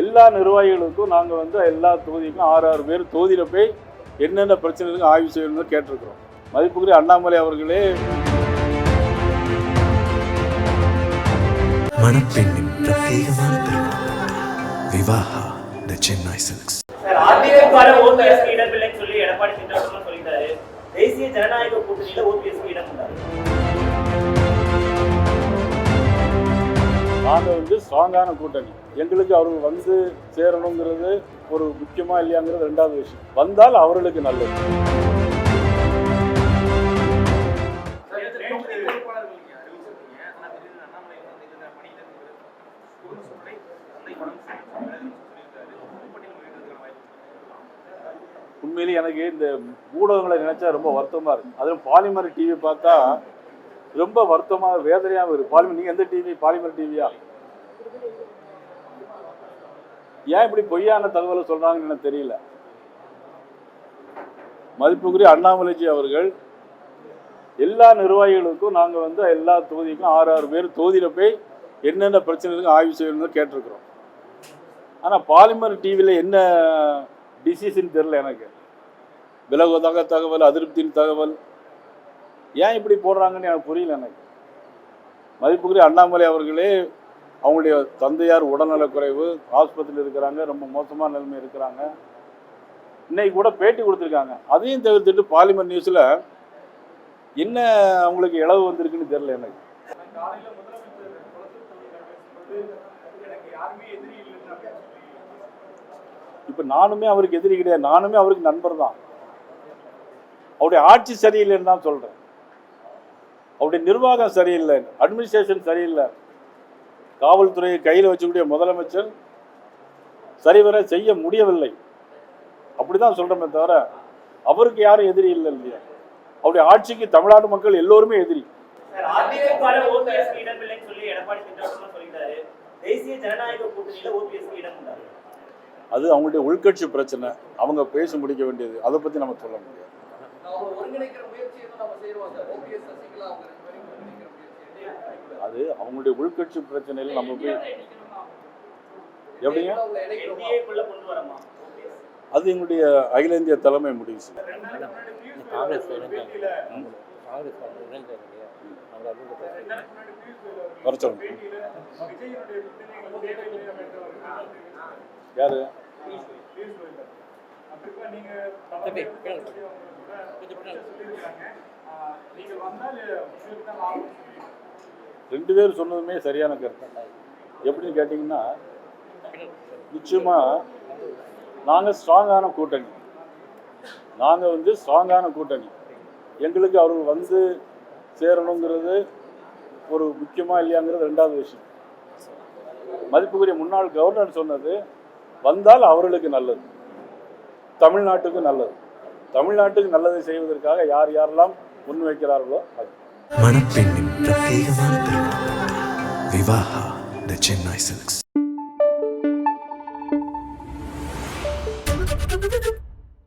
எல்லா நிர்வாகிகளுக்கும் நாங்கள் வந்து எல்லா தொகுதிக்கும் ஆறு ஆறு பேர் தொகுதியில் போய் என்னென்ன பிரச்சனை இருக்கு ஆய்வு செய்யணும்னு கேட்டிருக்கிறோம். மதிப்புக்குரிய அண்ணாமலை அவர்களே. மணப்பெண்ணின் பிரத்யேகமான திருமணம். Vivaha the Chennai silks. Sir AIADMK OPS இடமில்லைன்னு சொல்லி எடப்பாடி திட்டவட்டமா சொல்லிட்டாரு. தேசிய ஜனநாயக கூட்டணியில ஓபிஎஸ் இடம் உண்டாரு நாங்கள் வந்து ஸ்ட்ராங்கான கூட்டணி. எங்களுக்கு அவர்கள் வந்து சேரணுங்கிறது ஒரு முக்கியமா இல்லையாங்கிறது ரெண்டாவது விஷயம். வந்தால் அவர்களுக்கு நல்லது. உண்மையிலேயே எனக்கு இந்த ஊடகங்களை நினைச்சா ரொம்ப வருத்தமா இருக்கு. அதுவும் பாலிமர் டிவி பார்த்தா ரொம்ப வருத்தமாக வேதனையாக இருக்கு. பாலிமர் நீங்கள் எந்த டிவி பாலிமர் டிவியா ஏன் இப்படி பொய்யான தகவலை சொல்கிறாங்கன்னு எனக்கு தெரியல. மதிப்புக்குரிய அண்ணாமலைஜி அவர்கள் எல்லா நிர்வாகிகளுக்கும் நாங்கள் வந்து எல்லா தொகுதிக்கும் ஆறு ஆறு பேர் தொகுதியில் போய் என்னென்ன பிரச்சனை இருக்கு ஆய்வு செய்யணும்னு கேட்டிருக்கிறோம். ஆனால் பாலிமர் டிவியில் என்ன டிசிஷன் தெரில எனக்கு. விலகுவதாக தகவல் அதிருப்தியின் தகவல் ஏன் இப்படி போடுறாங்கன்னு எனக்கு புரியல எனக்கு. மதிப்புக்குரிய அண்ணாமலை அவர்களே அவங்களுடைய தந்தையார் உடல்நலக்குறைவு ஆஸ்பத்திரியில் இருக்கிறாங்க ரொம்ப மோசமான நிலைமை இருக்கிறாங்க. இன்னைக்கு கூட பேட்டி கொடுத்துருக்காங்க. அதையும் தவிர்த்துட்டு பாலிமர் நியூஸில் என்ன அவங்களுக்கு இளவு வந்திருக்குன்னு தெரியல எனக்கு. இப்போ நானுமே அவருக்கு எதிரி கிடையாது. நானுமே அவருக்கு நண்பர் தான் அவருடைய ஆட்சி சரியில்லைன்னு தான் சொல்கிறேன் அவருடைய நிர்வாகம் சரியில்லை அட்மினிஸ்ட்ரேஷன் சரியில்லை. காவல்துறையை கையில் வச்சுக்கூடிய முதலமைச்சர் சரிவர செய்ய முடியவில்லை. அப்படிதான் சொல்றோமே தவிர அவருக்கு யாரும் எதிரி இல்லை இல்லையா? அவருடைய ஆட்சிக்கு தமிழ்நாடு மக்கள் எல்லோருமே எதிரி. அது அவங்களுடைய உள்கட்சி பிரச்சனை. அவங்க பேசி முடிக்க வேண்டியது. அதை பத்தி நம்ம சொல்ல முடியாது. அது அவங்களுடைய உள்கட்சி பிரச்சனையில் நம்ம போய் எப்படிங்க? அது எங்களுடைய அகில இந்திய தலைமை முடிவு சொல்லுங்க. யாரு? ரெண்டு பேர் சொன்னதுமே சரியான கருத்து. எப்படின்னு கேட்டிங்கன்னா நிச்சயமாக நாங்கள் ஸ்ட்ராங்கான கூட்டணி. நாங்கள் வந்து ஸ்ட்ராங்கான கூட்டணி. எங்களுக்கு அவர்கள் வந்து சேரணுங்கிறது ஒரு முக்கியமாக இல்லையாங்கிறது ரெண்டாவது விஷயம். மதிப்புக்குரிய முன்னாள் கவர்னர் சொன்னது வந்தால் அவர்களுக்கு நல்லது. தமிழ்நாட்டுக்கு நல்லது. தமிழ்நாட்டுக்கு நல்லதை செய்வதற்காக யார் யாரெல்லாம் முன் வைக்கிறார்களோ அது. மணப்பெண்ணின் பிரத்யேகமான திருமணம். த சென்னை சில்க்ஸ்